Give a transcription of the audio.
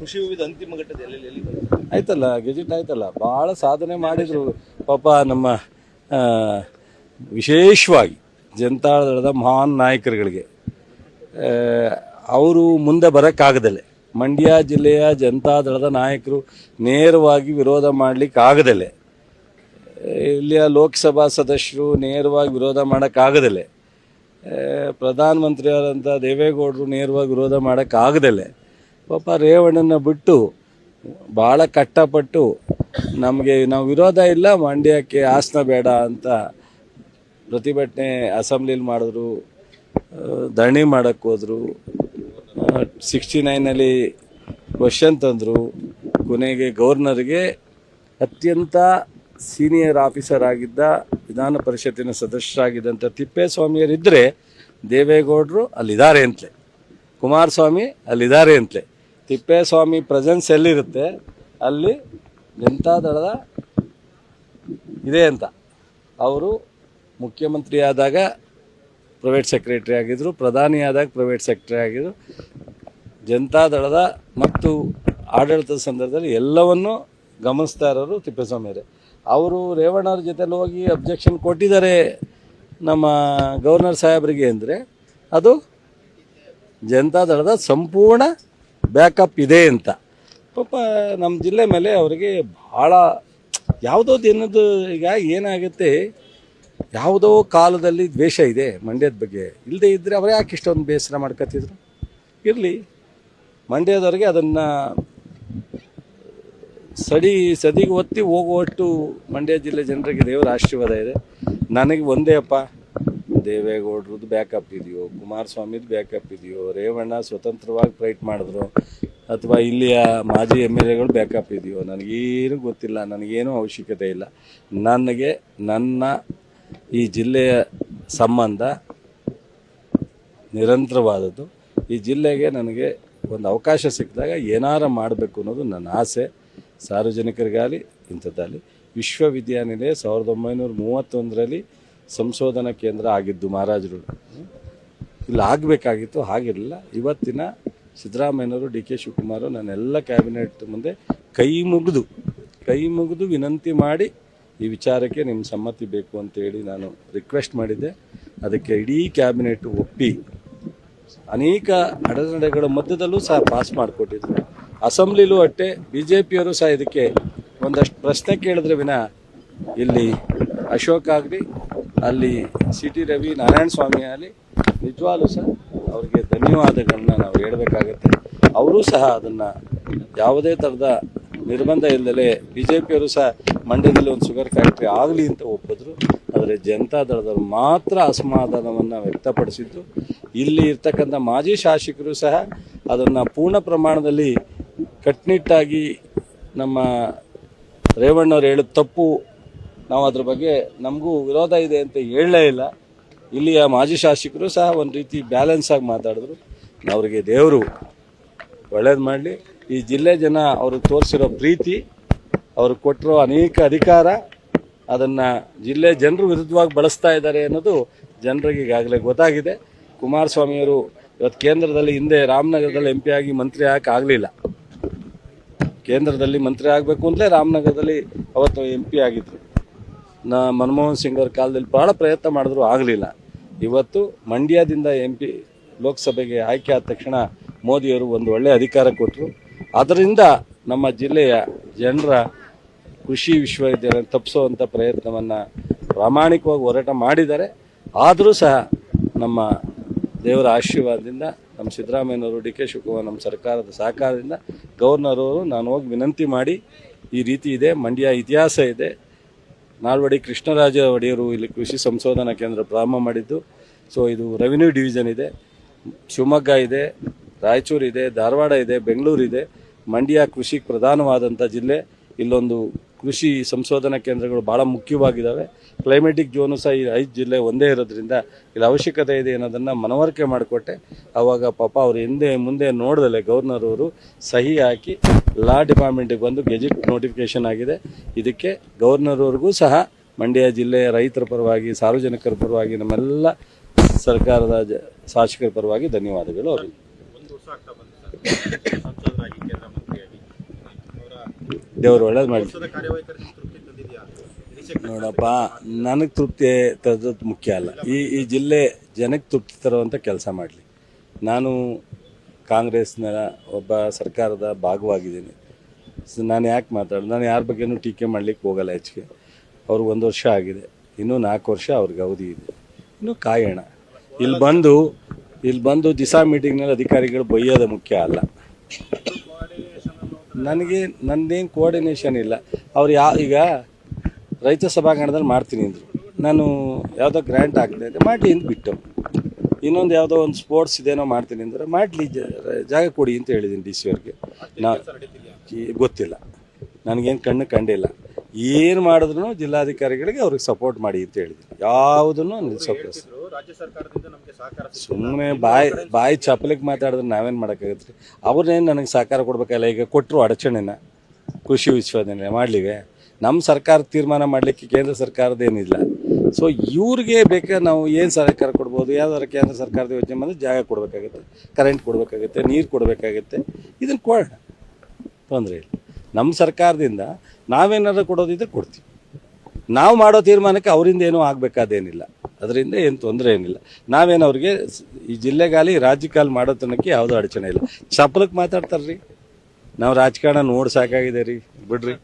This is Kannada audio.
ಕೃಷಿ ವಿವಿಧ ಅಂತಿಮ ಘಟ್ಟದಲ್ಲಿ? ಆಯ್ತಲ್ಲ, ಗೆಜೆಟ್ ಆಯ್ತಲ್ಲ. ಭಾಳ ಸಾಧನೆ ಮಾಡಿದ್ರು. ಪಾಪ ನಮ್ಮ ವಿಶೇಷವಾಗಿ ವಿಶೇಷವಾಗಿ ಜನತಾದಳದ ಮಹಾನ್ ನಾಯಕರುಗಳಿಗೆ. ಅವರು ಮುಂದೆ ಬರೋಕ್ಕಾಗದಲ್ಲೇ ಮಂಡ್ಯ ಜಿಲ್ಲೆಯ ಜನತಾದಳದ ನಾಯಕರು ನೇರವಾಗಿ ವಿರೋಧ ಮಾಡಲಿಕ್ಕೆ ಆಗದಲೆ ಇಲ್ಲಿಯ ಲೋಕಸಭಾ ಸದಸ್ಯರು ನೇರವಾಗಿ ವಿರೋಧ ಮಾಡೋಕ್ಕಾಗದಲ್ಲೇ ಪ್ರಧಾನಮಂತ್ರಿಯಾದಂಥ ದೇವೇಗೌಡರು ನೇರವಾಗಿ ವಿರೋಧ ಮಾಡೋಕ್ಕಾಗದಲೆ. ಪಾಪ ರೇವಣ್ಣನ ಬಿಟ್ಟು ಭಾಳ ಕಷ್ಟಪಟ್ಟು ನಮಗೆ ನಾವು ವಿರೋಧ ಇಲ್ಲ, ಮಂಡ್ಯಕ್ಕೆ ಹಾಸನ ಬೇಡ ಅಂತ ಪ್ರತಿಭಟನೆ ಅಸೆಂಬ್ಲಿಲಿ ಮಾಡಿದ್ರು ಧರಣಿ ಮಾಡೋಕ್ಕೆ ಹೋದರು ಸಿಕ್ಸ್ಟಿ ನೈನಲ್ಲಿ ಕ್ವಶನ್ ತಂದರು, ಕೊನೆಗೆ ಗವರ್ನರ್ಗೆ ಅತ್ಯಂತ ಸೀನಿಯರ್ ಆಫೀಸರ್ ಆಗಿದ್ದ ವಿಧಾನ ಪರಿಷತ್ತಿನ ಸದಸ್ಯರಾಗಿದ್ದಂಥ ತಿಪ್ಪೇಸ್ವಾಮಿಯರಿದ್ದರೆ ದೇವೇಗೌಡರು ಅಲ್ಲಿದ್ದಾರೆ ಅಂತಲೇ, ಕುಮಾರಸ್ವಾಮಿ ಅಲ್ಲಿದ್ದಾರೆ ಅಂತಲೇ. ತಿಪ್ಪೇಸ್ವಾಮಿ ಪ್ರೆಸೆನ್ಸ್ ಎಲ್ಲಿರುತ್ತೆ? ಅಲ್ಲಿ ಜನತಾದಳದ ಇದೆ ಅಂತ. ಅವರು ಮುಖ್ಯಮಂತ್ರಿ ಆದಾಗ ಪ್ರೈವೇಟ್ ಸೆಕ್ರೆಟರಿ ಆಗಿದ್ದರು ಪ್ರಧಾನಿ ಆದಾಗ ಪ್ರೈವೇಟ್ ಸೆಕ್ರೆಟರಿ ಆಗಿದ್ದರು ಜನತಾದಳದ ಮತ್ತು ಆಡಳಿತದ ಸಂದರ್ಭದಲ್ಲಿ ಎಲ್ಲವನ್ನು ಗಮನಿಸ್ತಾ ಇರೋರು ತಿಪ್ಪೇಸ್ವಾಮಿಯವರೇ ಅವರು ರೇವಣ್ಣವ್ರ ಜೊತೆಲಿ ಹೋಗಿ ಅಬ್ಜೆಕ್ಷನ್ ಕೊಟ್ಟಿದ್ದಾರೆ ನಮ್ಮ ಗವರ್ನರ್ ಸಾಹೇಬರಿಗೆ ಅಂದರೆ, ಅದು ಜನತಾದಳದ ಸಂಪೂರ್ಣ ಬ್ಯಾಕಪ್ ಇದೆ ಅಂತ. ಪಾಪ ನಮ್ಮ ಜಿಲ್ಲೆ ಮೇಲೆ ಅವರಿಗೆ ಭಾಳ ಯಾವುದೋ ದಿನದ ಈಗ ಏನಾಗುತ್ತೆ, ಯಾವುದೋ ಕಾಲದಲ್ಲಿ ದ್ವೇಷ ಇದೆ ಮಂಡ್ಯದ ಬಗ್ಗೆ. ಇಲ್ಲದೆ ಇದ್ದರೆ ಅವ್ರು ಯಾಕೆ ಇಷ್ಟೊಂದು ಬೇಸರ ಮಾಡ್ಕೊತಿದ್ರು ಇರಲಿ. ಮಂಡ್ಯದವ್ರಿಗೆ ಅದನ್ನು ಸಡಿ ಸದಿಗೆ ಒತ್ತಿ ಹೋಗುವಷ್ಟು ಮಂಡ್ಯ ಜಿಲ್ಲೆ ಜನರಿಗೆ ದೇವರ ಆಶೀರ್ವಾದ ಇದೆ. ನನಗೆ ಒಂದೇ ಅಪ್ಪ. ದೇವೇಗೌಡ್ರದ್ದು ಬ್ಯಾಕಪ್ ಇದೆಯೋ, ಕುಮಾರಸ್ವಾಮಿದು ಬ್ಯಾಕಪ್ ಇದೆಯೋ, ರೇವಣ್ಣ ಸ್ವತಂತ್ರವಾಗಿ ಫೈಟ್ ಮಾಡಿದ್ರು, ಅಥವಾ ಇಲ್ಲಿಯ ಮಾಜಿ ಎಂ ಎಲ್ ಎಗಳು ಬ್ಯಾಕಪ್ ಇದೆಯೋ, ನನಗೇನು ಗೊತ್ತಿಲ್ಲ, ನನಗೇನು ಅವಶ್ಯಕತೆ ಇಲ್ಲ. ನನಗೆ, ನನ್ನ ಈ ಜಿಲ್ಲೆಯ ಸಂಬಂಧ ನಿರಂತರವಾದದ್ದು. ಈ ಜಿಲ್ಲೆಗೆ ನನಗೆ ಒಂದು ಅವಕಾಶ ಸಿಕ್ಕಿದಾಗ ಏನಾರ ಮಾಡಬೇಕು ಅನ್ನೋದು ನನ್ನ ಆಸೆ. ಸಾರ್ವಜನಿಕರಿಗಾಗಲಿ, ಇಂಥದ್ದಾಗಲಿ. ವಿಶ್ವವಿದ್ಯಾನಿಲಯ ಸಾವಿರದ ಒಂಬೈನೂರ ಮೂವತ್ತೊಂದರಲ್ಲಿ ಸಂಶೋಧನಾ ಕೇಂದ್ರ ಆಗಿದ್ದು ಮಹಾರಾಜರು. ಇಲ್ಲಿ, ಆಗಬೇಕಾಗಿತ್ತು, ಹಾಗಿರಲಿಲ್ಲ. ಇವತ್ತಿನ ಸಿದ್ದರಾಮಯ್ಯನವರು, ಡಿ ಕೆ ಶಿವಕುಮಾರ್ ನನ್ನೆಲ್ಲ ಕ್ಯಾಬಿನೆಟ್ ಮುಂದೆ ಕೈ ಮುಗಿದು ಕೈ ಮುಗಿದು ವಿನಂತಿ ಮಾಡಿ ಈ ವಿಚಾರಕ್ಕೆ ನಿಮ್ಮ ಸಮ್ಮತಿ ಬೇಕು ಅಂತೇಳಿ ನಾನು ರಿಕ್ವೆಸ್ಟ್ ಮಾಡಿದ್ದೆ. ಅದಕ್ಕೆ ಇಡೀ ಕ್ಯಾಬಿನೆಟ್ ಒಪ್ಪಿ ಅನೇಕ ಅಡೆತಡೆಗಳ ಮಧ್ಯದಲ್ಲೂ ಸಹ ಪಾಸ್ ಮಾಡಿಕೊಟ್ಟಿದ್ರು. ಅಸೆಂಬ್ಲಿಲೂ ಅಟ್ಟೆ ಬಿ ಜೆ ಪಿಯವರು ಸಹ ಇದಕ್ಕೆ ಒಂದಷ್ಟು ಪ್ರಶ್ನೆ ಕೇಳಿದ್ರೆ ವಿನ ಇಲ್ಲಿ ಅಶೋಕ್ ಆಗಲಿ ಅಲ್ಲಿ ಸಿ ಟಿ ರವಿ ನಾರಾಯಣ ಸ್ವಾಮಿ ಅಲ್ಲಿ ನಿಜವಾಗ್ಲೂ ಸಹ ಅವರಿಗೆ ಧನ್ಯವಾದಗಳನ್ನ ನಾವು ಹೇಳಬೇಕಾಗತ್ತೆ. ಅವರೂ ಸಹ ಅದನ್ನು ಯಾವುದೇ ಥರದ ನಿರ್ಬಂಧ ಇಲ್ಲದೆ ಬಿ ಜೆ ಪಿಯವರು ಸಹ ಮಂಡ್ಯದಲ್ಲಿ ಒಂದು ಶುಗರ್ ಫ್ಯಾಕ್ಟ್ರಿ ಆಗಲಿ ಅಂತ ಒಪ್ಪಿದ್ರು. ಆದರೆ ಜನತಾ ದಳದವರು ಮಾತ್ರ ಅಸಮಾಧಾನವನ್ನು ವ್ಯಕ್ತಪಡಿಸಿದ್ದು. ಇಲ್ಲಿ ಇರ್ತಕ್ಕಂಥ ಮಾಜಿ ಶಾಸಕರು ಸಹ ಅದನ್ನು ಪೂರ್ಣ ಪ್ರಮಾಣದಲ್ಲಿ ಕಟ್ಟುನಿಟ್ಟಾಗಿ ನಮ್ಮ ರೇವಣ್ಣವ್ರು ಹೇಳಿದ ತಪ್ಪು ನಾವು ಅದ್ರ ಬಗ್ಗೆ ನಮಗೂ ವಿರೋಧ ಇದೆ ಅಂತ ಹೇಳಲೇ ಇಲ್ಲ. ಇಲ್ಲಿಯ ಮಾಜಿ ಶಾಸಕರು ಸಹ ಒಂದು ರೀತಿ ಬ್ಯಾಲೆನ್ಸ್ ಆಗಿ ಮಾತಾಡಿದ್ರು. ಅವರಿಗೆ ದೇವರು ಒಳ್ಳೇದು ಮಾಡಲಿ. ಈ ಜಿಲ್ಲೆ ಜನ ಅವ್ರಿಗೆ ತೋರಿಸಿರೋ ಪ್ರೀತಿ ಅವರು ಕೊಟ್ಟಿರೋ ಅನೇಕ ಅಧಿಕಾರ, ಅದನ್ನು ಜಿಲ್ಲೆ ಜನರು ವಿರುದ್ಧವಾಗಿ ಬಳಸ್ತಾ ಇದ್ದಾರೆ ಅನ್ನೋದು ಜನರಿಗೆ ಈಗಾಗಲೇ ಗೊತ್ತಾಗಿದೆ. ಕುಮಾರಸ್ವಾಮಿಯವರು ಇವತ್ತು ಕೇಂದ್ರದಲ್ಲಿ ಹಿಂದೆ ರಾಮನಗರದಲ್ಲಿ ಎಂ ಪಿ ಆಗಿ ಮಂತ್ರಿ ಆಗಲಿಲ್ಲ. ಕೇಂದ್ರದಲ್ಲಿ ಮಂತ್ರಿ ಆಗಬೇಕು ಅಂತಲೇ ರಾಮನಗರದಲ್ಲಿ ಅವತ್ತು ಎಂ ಪಿ ಆಗಿದ್ರು. ನಾ ಮನಮೋಹನ್ ಸಿಂಗ್ ಅವ್ರ ಕಾಲದಲ್ಲಿ ಭಾಳ ಪ್ರಯತ್ನ ಮಾಡಿದ್ರು, ಆಗಲಿಲ್ಲ. ಇವತ್ತು ಮಂಡ್ಯದಿಂದ ಎಂ ಪಿ ಲೋಕಸಭೆಗೆ ಆಯ್ಕೆ ಆದ ತಕ್ಷಣ ಮೋದಿಯವರು ಒಂದು ಒಳ್ಳೆಯ ಅಧಿಕಾರ ಕೊಟ್ಟರು ಅದರಿಂದ ನಮ್ಮ ಜಿಲ್ಲೆಯ ಜನರ ಕೃಷಿ ವಿಶ್ವವಿದ್ಯಾಲಯ ತಪ್ಪಿಸುವಂಥ ಪ್ರಯತ್ನವನ್ನು ಪ್ರಾಮಾಣಿಕವಾಗಿ ಹೋರಾಟ ಮಾಡಿದ್ದಾರೆ. ಆದರೂ ಸಹ ನಮ್ಮ ದೇವರ ಆಶೀರ್ವಾದದಿಂದ ನಮ್ಮ ಸಿದ್ದರಾಮಯ್ಯನವರು, ಡಿ ಕೆ ಶಿವಕುಮಾರ್ ನಮ್ಮ ಸರ್ಕಾರದ ಸಹಕಾರದಿಂದ ಗವರ್ನರ್ ಅವರು ನಾನು ಹೋಗಿ ವಿನಂತಿ ಮಾಡಿ ಈ ರೀತಿ ಇದೆ, ಮಂಡ್ಯ ಇತಿಹಾಸ ಇದೆ. ನಾಲ್ವಡಿ ಕೃಷ್ಣರಾಜ ಒಡೆಯರು ಇಲ್ಲಿ ಕೃಷಿ ಸಂಶೋಧನಾ ಕೇಂದ್ರ ಪ್ರಾರಂಭ ಮಾಡಿದ್ದು. ಸೊ ಇದು ರೆವಿನ್ಯೂ ಡಿವಿಷನ್ ಇದೆ. ಶಿವಮೊಗ್ಗ ಇದೆ, ರಾಯಚೂರು ಇದೆ, ಧಾರವಾಡ ಇದೆ, ಬೆಂಗಳೂರು ಇದೆ. ಮಂಡ್ಯ ಕೃಷಿಗೆ ಪ್ರಧಾನವಾದಂಥ ಜಿಲ್ಲೆ. ಇಲ್ಲೊಂದು ಕೃಷಿ ಸಂಶೋಧನಾ ಕೇಂದ್ರಗಳು ಭಾಳ ಮುಖ್ಯವಾಗಿದ್ದಾವೆ ಕ್ಲೈಮೆಟಿಕ್ ಜೋನು ಸಹ ಈ ಐದು ಜಿಲ್ಲೆ ಒಂದೇ ಇರೋದ್ರಿಂದ ಇಲ್ಲಿ ಅವಶ್ಯಕತೆ ಇದೆ ಅನ್ನೋದನ್ನು ಮನವರಿಕೆ ಮಾಡಿಕೊಟ್ಟೆ. ಆವಾಗ ಪಾಪ ಅವರು ಹಿಂದೆ ಮುಂದೆ ನೋಡ್ದಲೆ ಗವರ್ನರ್ ಅವರು ಸಹಿ ಹಾಕಿ ಲಾ ಡಿಪಾರ್ಟ್ಮೆಂಟಿಗೆ ಬಂದು ಗೆಜೆಟ್ ನೋಟಿಫಿಕೇಶನ್ ಆಗಿದೆ. ಇದಕ್ಕೆ ಗವರ್ನರ್ವರೆಗೂ ಅವ್ರಿಗೂ ಸಹ ಮಂಡ್ಯ ಜಿಲ್ಲೆಯ ರೈತರ ಪರವಾಗಿ ಸಾರ್ವಜನಿಕರ ಪರವಾಗಿ ನಮ್ಮೆಲ್ಲ ಸರ್ಕಾರದ ಜ ಶಾಸಕರ ಪರವಾಗಿ ಧನ್ಯವಾದಗಳು ಅವರಿಗೆ. ದೇವರು ಒಳ್ಳೇದು ಮಾಡಿ ನೋಡಪ್ಪ ನನಗೆ ತೃಪ್ತಿ ತರೋದು ಮುಖ್ಯ ಅಲ್ಲ. ಈ ಈ ಜಿಲ್ಲೆ ಜನಕ್ಕೆ ತೃಪ್ತಿ ತರುವಂಥ ಕೆಲಸ ಮಾಡಲಿ. ನಾನು ಕಾಂಗ್ರೆಸ್ನ ಒಬ್ಬ ಸರ್ಕಾರದ ಭಾಗವಾಗಿದ್ದೀನಿ. ಸೊ ನಾನು ಯಾಕೆ ಮಾತಾಡೋದು? ನಾನು ಯಾರ ಬಗ್ಗೆನೂ ಟೀಕೆ ಮಾಡಲಿಕ್ಕೆ ಹೋಗಲ್ಲ ಹೆಚ್ಚಿಗೆ ಅವ್ರಿಗೆ ಒಂದು ವರ್ಷ ಆಗಿದೆ. ಇನ್ನೂ ನಾಲ್ಕು ವರ್ಷ ಅವ್ರಿಗೆ ಅವಧಿ ಇದೆ. ಇನ್ನು ಕಾಯೋಣ. ಇಲ್ಲಿ ಬಂದು ಇಲ್ಲಿ ಬಂದು ದಿಸಾ ಮೀಟಿಂಗ್ನಲ್ಲಿ ಅಧಿಕಾರಿಗಳು ಬೈಯೋದು ಮುಖ್ಯ ಅಲ್ಲ. ನನಗೆ ನನ್ನದೇನು ಕೋಆರ್ಡಿನೇಷನ್ ಇಲ್ಲ. ಅವ್ರು ಯಾ, ಈಗ ರೈತ ಸಭಾಂಗಣದಲ್ಲಿ ಮಾಡ್ತೀನಿ ಅಂದರು. ನಾನು ಯಾವುದೋ ಗ್ರ್ಯಾಂಟ್ ಹಾಕಿದೆ ಮಾಡಿ ಅಂತ ಬಿಟ್ಟು. ಇನ್ನೊಂದು ಯಾವುದೋ ಒಂದು ಸ್ಪೋರ್ಟ್ಸ್ ಇದೇನೋ ಮಾಡ್ತೀನಿ ಅಂದರೆ ಮಾಡಲಿ ಜಾಗ ಕೊಡಿ ಅಂತ ಹೇಳಿದ್ದೀನಿ ಡಿ ಸಿ ಅವ್ರಿಗೆ. ನಾ ಗೊತ್ತಿಲ್ಲ. ನನಗೇನು ಕಣ್ಣು ಕಂಡಿಲ್ಲ ಏನು ಮಾಡಿದ್ರು ಜಿಲ್ಲಾಧಿಕಾರಿಗಳಿಗೆ ಅವ್ರಿಗೆ ಸಪೋರ್ಟ್ ಮಾಡಿ ಅಂತ ಹೇಳಿದ್ದೀನಿ ಯಾವುದನ್ನು ನಿಲ್ಸೋಕೆ ಇದ್ರು, ರಾಜ್ಯ ಸರ್ಕಾರದಿಂದ ನಮಗೆ ಸಹಕಾರ ಸಿಗ್ತಿಲ್ಲ. ಸುಮ್ಮನೆ ಬಾಯಿ ಬಾಯಿ ಚಪ್ಪಲಿಗೆ ಮಾತಾಡಿದ್ರೆ ನಾವೇನು ಮಾಡೋಕ್ಕಾಗತ್ತೆ? ರೀ ಅವ್ರನ್ನೇನು ನನಗೆ ಸಹಕಾರ ಕೊಡಬೇಕಲ್ಲ? ಈಗ ಕೊಟ್ಟರು ಅಡಚಣೆನ. ಕೃಷಿ ವಿಶ್ವವಿದ್ಯಾನಿಲಯ ಮಾಡಲಿವೆ. ನಮ್ಮ ಸರ್ಕಾರ ತೀರ್ಮಾನ ಮಾಡಲಿಕ್ಕೆ ಕೇಂದ್ರ ಸರ್ಕಾರದ ಏನಿಲ್ಲ ಸೊ ಇವ್ರಿಗೆ ಬೇಕಾದ್ರೆ ನಾವು ಏನು ಸಹಕಾರ ಕೊಡ್ಬೋದು? ಯಾವ್ದಾರ ಕೇಂದ್ರ ಸರ್ಕಾರದ ಯೋಜನೆ ಬಂದರೆ ಜಾಗ ಕೊಡಬೇಕಾಗುತ್ತೆ ಕರೆಂಟ್ ಕೊಡಬೇಕಾಗುತ್ತೆ, ನೀರು ಕೊಡಬೇಕಾಗುತ್ತೆ. ಇದನ್ನು ಕೊಡೋಣ ತೊಂದರೆ ಇಲ್ಲ. ನಮ್ಮ ಸರ್ಕಾರದಿಂದ ನಾವೇನಾದ್ರು ಕೊಡೋದಿದ್ರೆ ಕೊಡ್ತೀವಿ. ನಾವು ಮಾಡೋ ತೀರ್ಮಾನಕ್ಕೆ ಅವರಿಂದ ಏನೂ ಆಗಬೇಕಾದೇನಿಲ್ಲ. ಅದರಿಂದ ಏನು ತೊಂದರೆ ಏನಿಲ್ಲ. ನಾವೇನು ಅವ್ರಿಗೆ ಈ ಜಿಲ್ಲೆಗಾಲಿ ರಾಜ್ಯಕ್ಕಾಲಿ ಮಾಡೋ ತನಕ ಯಾವುದೂ ಅಡಚಣೆ ಇಲ್ಲ. ಚಪ್ಪಲಕ್ಕೆ ಮಾತಾಡ್ತಾರ್ರಿ. ನಾವು ರಾಜಕಾರಣ ನೋಡಿ ಸಾಕಾಗಿದೆ ರೀ. ಬಿಡ್ರಿ.